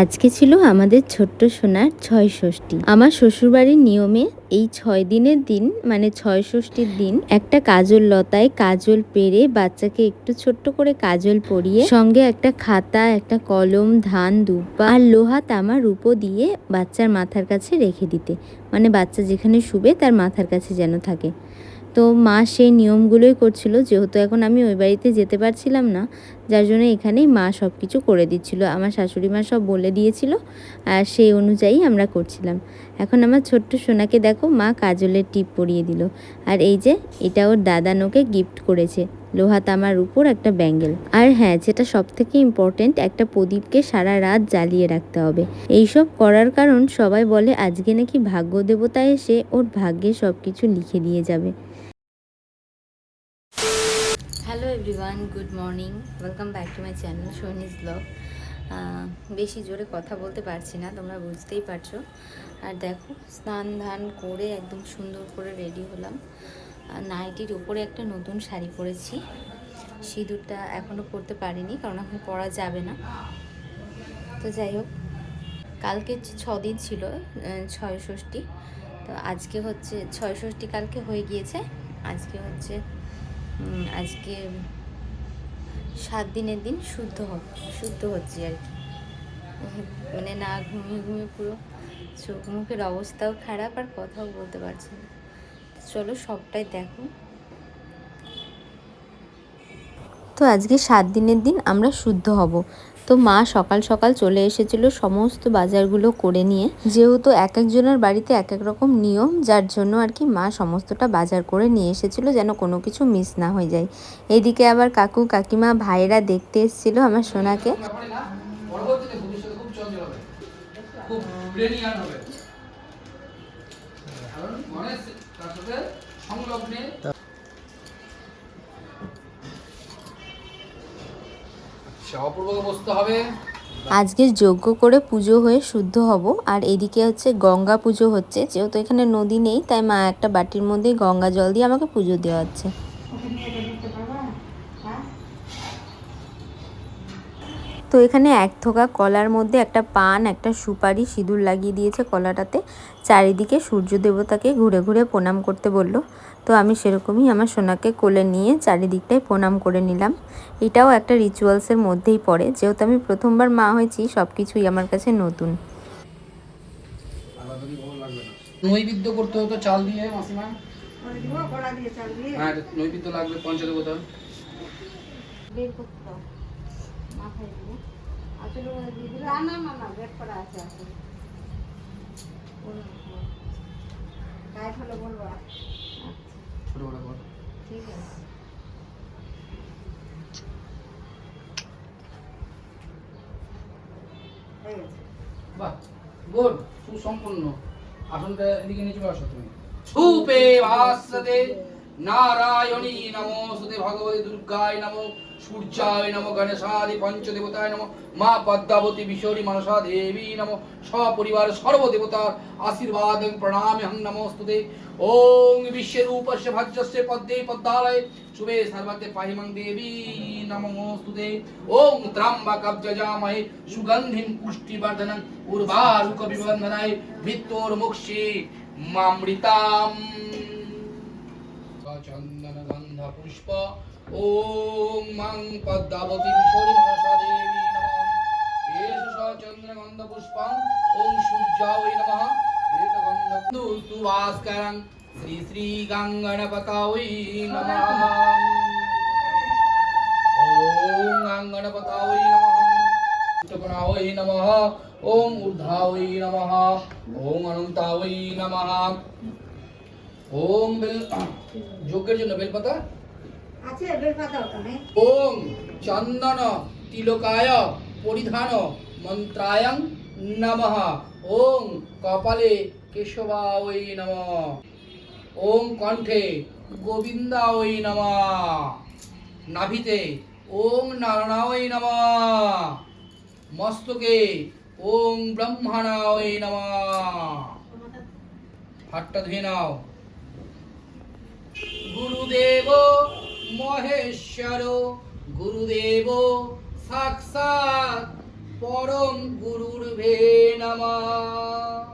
আজকে ছিল আমাদের ছোট্ট সোনার ছয় ষষ্ঠী। আমার শ্বশুরবাড়ির নিয়মে এই ছয় দিনের দিন মানে ছয় ষষ্ঠীর দিন, একটা কাজল লতায় কাজল পেরে বাচ্চাকে একটু ছোট্ট করে কাজল পরিয়ে, সঙ্গে একটা খাতা, একটা কলম, ধান, দুব্বা আর লোহা তামা রূপো দিয়ে বাচ্চার মাথার কাছে রেখে দিতে। মানে বাচ্চা যেখানে শুবে তার মাথার কাছে যেন থাকে। তো মা সেই নিয়মগুলোই করছিল, যেহেতু এখন আমি ওই বাড়িতে যেতে পারছিলাম না, যার জন্য এখানেই মা সব কিছু করে দিচ্ছিল। আমার শাশুড়ি মা সব বলে দিয়েছিল, আর সেই অনুযায়ী আমরা করছিলাম। এখন আমার ছোট্ট সোনাকে দেখো, মা কাজলের টিপ পরিয়ে দিল। আর এই যে, এটা ওর দাদা নোকে গিফট করেছে, লোহা তামার উপর একটা ব্যাঙ্গেল আর হ্যাঁ যেটা সব থেকে ইম্পর্টেন্ট একটা প্রদীপকে সারা রাত জ্বালিয়ে রাখতে হবে। এইসব করার কারণ সবাই বলে, আজকে নাকি ভাগ্য দেবতা এসে ওর ভাগ্যে সব কিছু লিখে দিয়ে যাবে। Everyone good morning welcome back to my channel Sonis blog বেশি জোরে কথা বলতে পারছি না, তোমরা বুঝতেই পারছ। আর দেখো, স্নান ধান করে একদম সুন্দর করে রেডি হলাম। নাইটির উপরে একটা নতুন শাড়ি পরেছি। সিঁদুরটা এখনও পরতে পারিনি, কারণ এখন পরা যাবে না। তো যাই হোক, কালকে দিন ছিল ছয় ষষ্ঠী তো আজকে হচ্ছে ছয় কালকে হয়ে গিয়েছে, আজকে হচ্ছে আজকে সাত দিনের দিন শুদ্ধ শুদ্ধ হচ্ছে আর কি। মানে না ঘুমিয়ে ঘুমিয়ে পুরো চোখ মুখের অবস্থাও খারাপ আর কথাও বলতে পারছি না। চলো সবটাই দেখো। তো আজকে সাত দিনের দিন আমরা শুদ্ধ হব। তো মা সকাল সকাল চলে এসেছিল সমস্ত বাজারগুলো করে নিয়ে। যেহেতু এক একজনের বাড়িতে এক এক রকম নিয়ম, যার জন্য আর কি মা সমস্তটা বাজার করে নিয়ে এসেছিল যেন কোনো কিছু মিস না হয়ে যায়। এদিকে আবার কাকু, কাকিমা ভাইরা দেখতে এসেছিল আমার সোনাকে। সাথে সংলগ্নে আজকে যজ্ঞ করে পুজো হয়ে শুদ্ধ হব, আর এদিকে হচ্ছে গঙ্গা পুজো হচ্ছে। যেহেতু এখানে নদী নেই, তাই মা একটা বাটির মধ্যেই গঙ্গা জল দিয়ে আমাকে পুজো দেওয়া হচ্ছে। তো এখানে এক থোকা কলার মধ্যে একটা পান, একটা সুপারি সিঁদুর লাগিয়ে দিয়েছে কলাটাতে। চারিদিকে সূর্য দেবতাকে ঘুরে ঘুরে প্রণাম করতে বলল। তো আমি সেরকমই আমার সোনাকে কোলে নিয়ে চারিদিকটাই প্রণাম করে নিলাম। এটাও একটা রিচুয়ালসের মধ্যেই পড়ে। যেহেতু আমি প্রথমবার মা হয়েছি সব কিছুই আমার কাছে নতুন। নৈবেদ্য করতে হতো চাল দিয়ে মাসিমা? হ্যাঁ নৈবেদ্য লাগবে পঞ্চদেবতা বের করতে মাথায় দিয়ে। আসলে দিয়ে দিলে না না না বেড করা আছে আছে গায়ে ফেলে বলব? ছোট বড় কর ঠিক আছে। বাহ গুড সুসম্পন্ন। আসনটা এদিকে নিচে বসো তুমি। সুপে ভাসতে। নারায়ণী নমস্তে ভগবতী দুর্গায় নমো, সূর্যায় নমো, গণেশাদি পঞ্চদেবতায় নমো, মা পদ্মাবতী বিশ্বরী মনসা দেবী নমো, সপরিবার সর্বদেবতার আশীর্বাদ এবং প্রণাম হং নমস্তুতে। ওং বিশ্বরূপস্য ভজ্রস্য পদ্মে পদ্মালয়ে, শুভে সর্বতে পাহিমং দেবী নমস্তুতে। ওং ত্রম্বকম যজামহে সুগন্ধিম পুষ্টিবর্ধনং, উর্বারুক বিবন্ধনায় মৃত্যুর্মুক্ষে মামৃতাম। চন্দন গন্ধ পুষ্প ওম মাং পদ্মাবতী কিশোরী মনসা দেবী নমঃ এষ স চন্দ্র গন্ধ পুষ্পং ওম সূর্যায় নমঃ এত গন্ধ তু ভাস্করং শ্রী শ্রী গঙ্গণপতায় নমঃ ওম গঙ্গণপতায় নমঃ নমঃ ঊর্ধ্বায় নমঃ নমঃ যজ্ঞের জন্য বেলপাতা? আছে বেড পাতা ওখানে। ওম চন্দন তিলকায় পরিধান মন্ত্রায়ং নমঃ। ওম কপালে কেশবায় নমঃ। ওম কণ্ঠে গোবিন্দায় নমঃ। নাভিতে ওম নারায়ণায় নমঃ। মস্তকে ওম ব্রহ্মণায় নমঃ। হাতটা ধুয়ে নাও। গুরুদেব মহেশ্বর গুরুদেব সাক্ষাৎ পরম গুরুর্ভে নমঃ।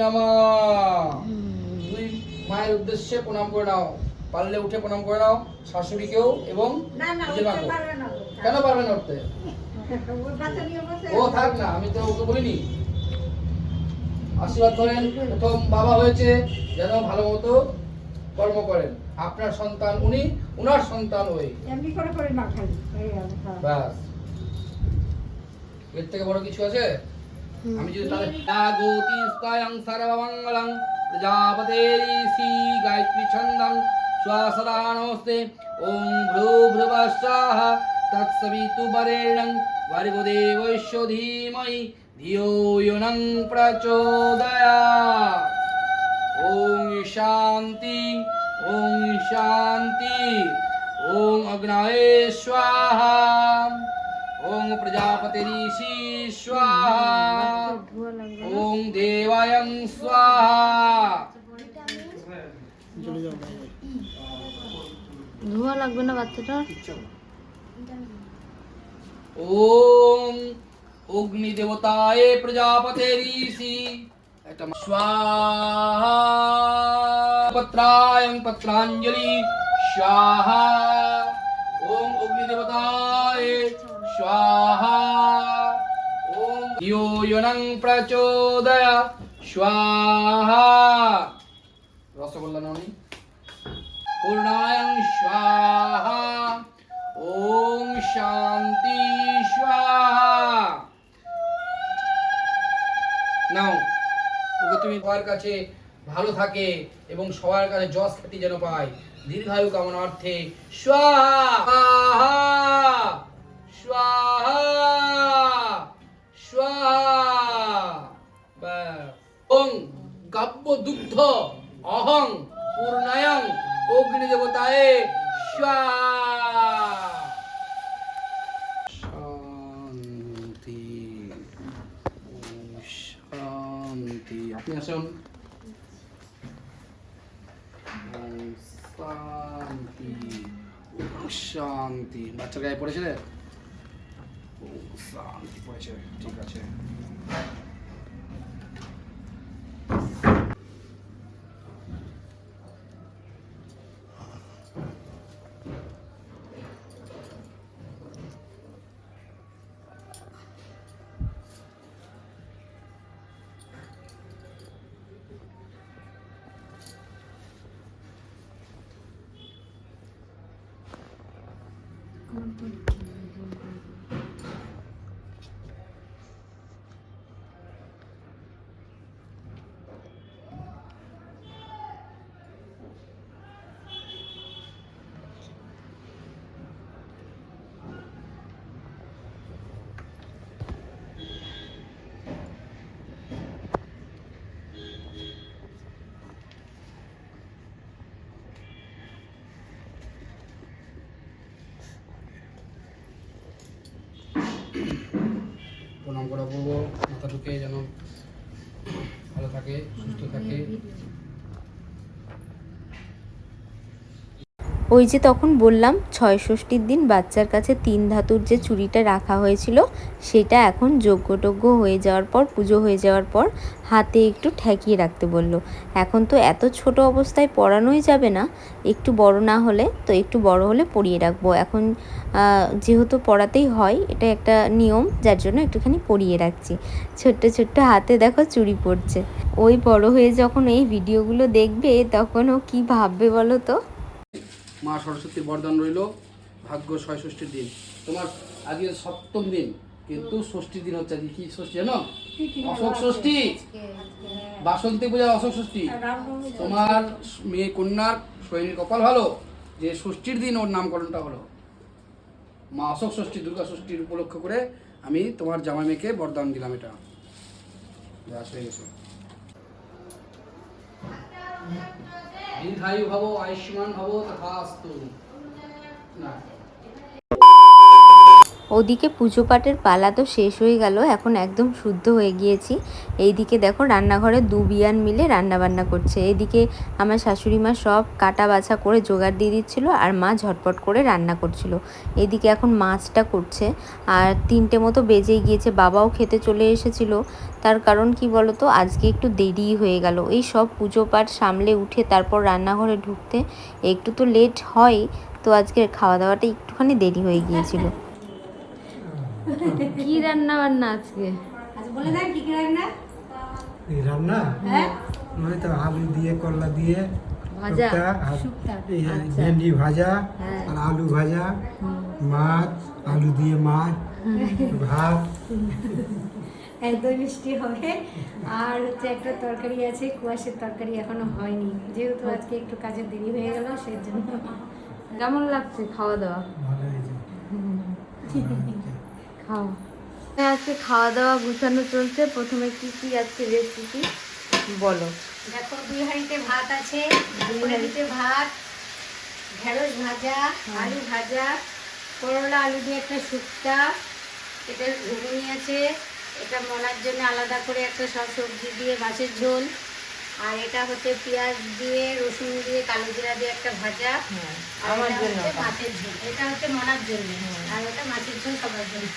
নমঃ। দুই মায়ের উদ্দেশ্যে প্রণাম করে নাও পারলে উঠে প্রণাম করে নাও শাশুড়িকেও এবং নিজের। কেন পারবে না উঠতে? ও থাক না আমি তো ওকে বলিনি। আশীর্বাদ করেন প্রথম বাবা হয়েছে যেন ভালো মতো কর্ম করেন। আপনার সন্তান উনি উনার সন্তান ওই। এমনি করে করে না খালি হ্যাঁ। ব্যাস। এর থেকে বড় কিছু আছে? আমি যদি তাহলে জাগোতি স্কায়ং সর্বমঙ্গলং প্রজাপতেরিসি গায়ত্রী ছন্দং। শ্বাসদা নমস্তে। ওম ভ্রু ভ্রুবস্বাহ তৎসবিতু বরেণং ভর্গদেবস্য ধীমহি ধিয়ো यो নং প্রচোদয়াৎ। ওম শান্তি। ওম শান্তি ওম অগ্নায়ে স্বাহা ওম প্রজাপতিরিষি স্বাহা ধোয়া লাগবে না। ওম দেবায়ং স্বাহা ধোয়া লাগবে না বাচ্চাটার ওম অগ্নি দেবতায় প্রজাপতে ঋষি একটা পত্রায়ং পত্রাঞ্জলি। স্বাহা। ওম অগ্নি দেবতায় স্বাহা। ওম ধিয়ো ইয়নং প্রচোদয়া। স্বাহা। রসগোল্লা ননি পূর্ণায়ং স্বাহা। ওম শান্তি স্বাহা। নাও। ওকে তুমি সবার কাছে ভালো থাকে এবং সবার কাছে যশ খ্যাতি যেন পায়। দীর্ঘায়ু কামনার্থে স্বাহা। শান্তি। বাচ্চার গায়ে পড়েছে রে? ও শান্তি পড়েছে ঠিক আছে। Thank you. প্রণাম করা মাথা ঢুকে যেন ভালো থাকে সুস্থ থাকে। ওই যে তখন বললাম ছয় ষষ্ঠীর দিন বাচ্চার কাছে তিন ধাতুর যে চুড়িটা রাখা হয়েছিল, সেটা এখন যজ্ঞটজ্ঞ হয়ে যাওয়ার পর, পুজো হয়ে যাওয়ার পর হাতে একটু ঠেকিয়ে রাখতে বলল। এখন তো এত ছোট অবস্থায় পরানোই যাবে না, একটু বড় না হলে, তো একটু বড় হলে পরিয়ে রাখব। এখন যেহেতু পড়াতেই হয়, এটা একটা নিয়ম, যার জন্য একটুখানি পরিয়ে রাখছি। ছোট্ট ছোট্ট হাতে দেখো চুরি পড়ছে ওই বড় হয়ে যখন এই ভিডিওগুলো দেখবে, তখন ও কী ভাববে বলো তো? মা সরস্বতীর বরদান রইল। ভাগ্য ছয় ষষ্ঠীর দিন। তোমার আজকে সপ্তম দিন, কিন্তু ষষ্ঠীর দিন হচ্ছে কি ষষ্ঠী জানো? অশোক ষষ্ঠী। বাসন্তী পূজা, অশোক ষষ্ঠী। তোমার মেয়ে কন্যার শরীরের কপাল ভালো, যে ষষ্ঠীর দিন ওর নামকরণটা হলো মা অশোক ষষ্ঠী, দুর্গা ষষ্ঠীর উপলক্ষ করে আমি তোমার জামাই মেয়েকে বরদান দিলাম এটা। হয়ে গেছে। দীর্ঘায়ু ভব আয়ুষ্মান ভব তথাস্তু। না। ওদিকে পুজো পাঠের পালা তো শেষ হয়ে গেল, এখন একদম শুদ্ধ হয়ে গিয়েছি। এইদিকে দেখো রান্নাঘরে দু বিয়ান মিলে রান্না বান্না করছে। এদিকে আমার শাশুড়ি মা সব কাটা বাছা করে জোগাড় দিয়ে দিচ্ছিল আর মা ঝটপট করে রান্না করছিল। এদিকে এখন মাছটা করছে আর তিনটে মতো বেজেই গিয়েছে, বাবাও খেতে চলে এসেছিল। তার কারণ কি বলতো, আজকে একটু দেরি হয়ে গেল। এই সব পুজো পাঠ সামলে উঠে তারপর রান্নাঘরে ঢুকতে একটু তো লেট হয়, তো আজকে খাওয়া দাওয়াটা একটুখানি দেরি হয়ে গিয়েছিল। কি রান্না বান্না আজকে বলে দেন কি কি রান্না? এই রান্না? হ্যাঁ? ওই তো আলু দিয়ে করলা দিয়ে ভাজা? আচ্ছা। ভেন্ডি ভাজা হ্যাঁ। আর আলু ভাজা মাছ আলু দিয়ে মাছ ভাত। একদম মিষ্টি হবে। আর হচ্ছে একটা তরকারি আছে কুয়াশের তরকারি এখনও হয়নি। যেহেতু আজকে একটু কাজে দেরি হয়ে গেল সেই জন্য। কেমন লাগছে খাওয়া দাওয়া? ভালো হয়েছে। খাও হ্যাঁ আজকে খাওয়া দাওয়া গুছানো চলছে। প্রথমে কি কি আজকে রেসিপি বলো। দেখো দুই হাঁড়িতে ভাত আছে দুই হাঁড়িতে ভাত ঢেঁড়স ভাজা আলু ভাজা করলা আলু দিয়ে একটা শুক্তা এটা ঘুগনি আছে এটা মনার জন্য আলাদা করে একটা সব সবজি দিয়ে মাছের ঝোল। আর এটা হচ্ছে পেঁয়াজ দিয়ে রসুন দিয়ে কালো জিরা দিয়ে একটা ভাজা। হ্যাঁ আর এটা হচ্ছে মাছের ঝোল। এটা হচ্ছে মনার জন্য। আর ওটা মাছের ঝোল সবার জন্য।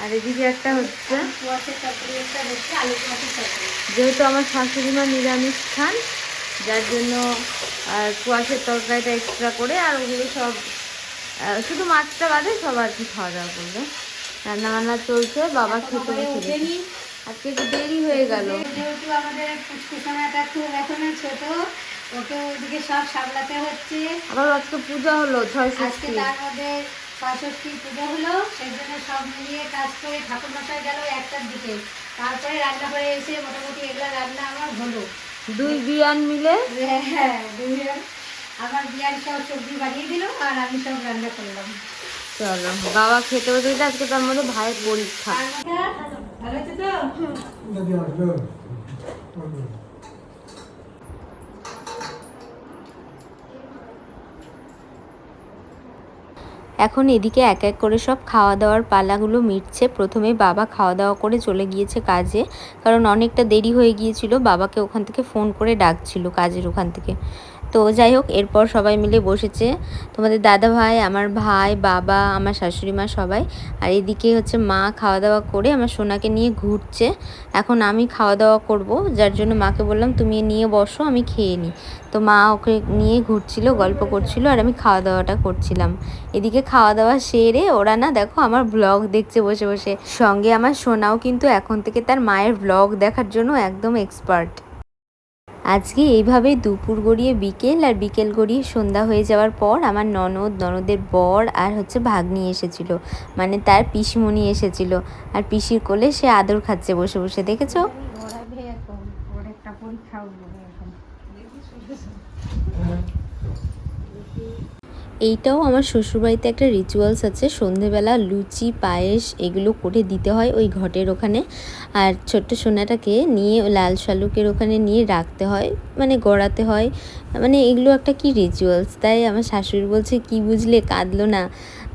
আর এদিকে একটা হচ্ছে যেহেতু আমার শাশুড়ি মা নিরামিষ খান যার জন্য কুয়াশের তরকারিটা এক্সট্রা করে আর ওগুলো সব শুধু মাছটা বাদে সব আর কি খাওয়া দাওয়া করবে। রান্না বান্না চলছে বাবা খেতে বসে আজকে একটু দেরি হয়ে গেল। যেহেতু আমাদের ফুসকুসানাটা খুব এখনও ছোট ওকে ওদিকে সব সামলাতে হচ্ছে। আবার আজকে পূজা হলো ছয় আজকে তার মধ্যে ছয়ষষ্ঠী পুজো হলো সেই জন্য সব মিলিয়ে কাজ করে ঠাকুর মশাই গেল একটার দিকে। তারপরে রান্না করে এসে মোটামুটি এগুলো রান্না আমার হলো। দুই বিয়ান মিলে? হ্যাঁ দুজন আমার বিয়ার সব সবজি বানিয়ে দিল আর আমি সব রান্না করলাম। চলো বাবা খেতে বসে আজকে তার মধ্যে ভাইয়ের পরীক্ষা। ভালো আছে তো? এখন এদিকে এক এক করে সব খাওয়া দাওয়ার পালাগুলো মিটছে। প্রথমে বাবা খাওয়া দাওয়া করে চলে গিয়েছে কাজে, কারণ অনেকটা দেরি হয়ে গিয়েছিল। বাবাকে ওখান থেকে ফোন করে ডাকছিল কাজের ওখান থেকে। তো যাই হোক, এরপর সবাই মিলে বসেছে। তোমাদের দাদা ভাই, আমার ভাই, বাবা, আমার শাশুড়ি মা সবাই। আর এদিকে হচ্ছে মা খাওয়া দাওয়া করে আমার সোনাকে নিয়ে ঘুরছে। এখন আমি খাওয়া দাওয়া করব, যার জন্য মাকে বললাম, তুমি নিয়ে বসো, আমি খেয়ে নিই। তো মা ওকে নিয়ে ঘুরছিল, গল্প করছিল, আর আমি খাওয়া দাওয়াটা করছিলাম। এদিকে খাওয়া দাওয়া সেরে ওরা না, দেখো আমার ব্লগ দেখছে বসে বসে। সঙ্গে আমার সোনাও কিন্তু এখন থেকে তার মায়ের ব্লগ দেখার জন্য একদম এক্সপার্ট আজকে এইভাবে দুপুর গড়িয়ে বিকেল আর বিকেল গড়িয়ে সন্ধ্যা হয়ে যাওয়ার পর আমার ননদ, ননদের বর আর হচ্ছে ভাগ্নি এসেছিল। মানে তার পিসমণি এসেছিল। আর পিসির কোলে সে আদর খাচ্ছে বসে বসে, দেখেছ ঘোরাবে এখন ওর একটা পরীক্ষা উঠবে এখন এইটাও আমার শ্বশুরবাড়িতে একটা রিচুয়ালস আছে। সন্ধেবেলা লুচি, পায়েস এগুলো করে দিতে হয় ওই ঘটের ওখানে। আর ছোট্ট সোনাটাকে নিয়ে লাল শালুকের ওখানে নিয়ে রাখতে হয় মানে গড়াতে হয়। মানে এগুলো একটা কি রিচুয়ালস তাই আমার শাশুড়ি বলছে, কি বুঝলে? কাঁদলো না।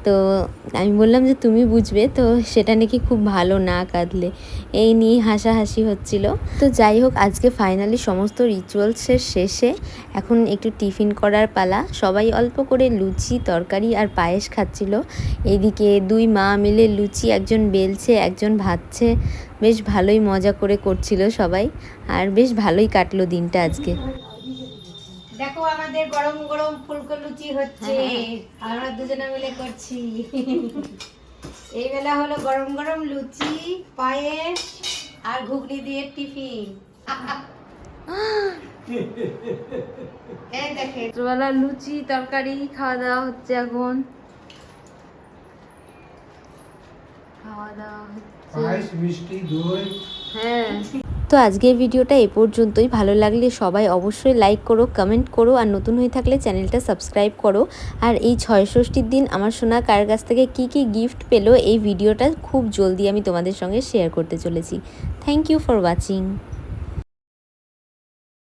তো আমি বললাম যে তুমি বুঝবে, তো সেটা নাকি খুব ভালো না কাঁদলে। এই নিয়ে হাসাহাসি হচ্ছিল। তো যাই হোক, আজকে ফাইনালি সমস্ত রিচুয়ালসের শেষে এখন একটু টিফিন করার পালা। সবাই অল্প করে লুচি, তরকারি আর পায়েস খাচ্ছিল। এদিকে দুই মা মিলে লুচি একজন বেলছে, একজন ভাজছে বেশ ভালোই মজা করে করছিল সবাই। আর বেশ ভালোই কাটলো দিনটা আজকে। দেখো আমাদের গরম গরম ফুলকো লুচি হচ্ছে আমরা দুজনে মিলে করছি। এই বেলা হলো গরম গরম লুচি পায়েস আর ঘুগনি দিয়ে টিফিন। রাত্রবেলা লুচি তরকারি খাওয়া দাওয়া হচ্ছে এখন। খাওয়া দাওয়া হচ্ছে মিষ্টি দই। হ্যাঁ। তো আজকের ভিডিওটা এ পর্যন্তই। ভালো লাগলে সবাই অবশ্যই লাইক করো কমেন্ট করো, আর নতুন হয়ে থাকলে চ্যানেলটা সাবস্ক্রাইব করো। আর এই ছয়ষষ্ঠীর দিন আমার সোনা কার কাছ থেকে কি কি গিফট পেল, এই ভিডিওটা খুব জলদি আমি তোমাদের সঙ্গে শেয়ার করতে চলেছি। Thank you for watching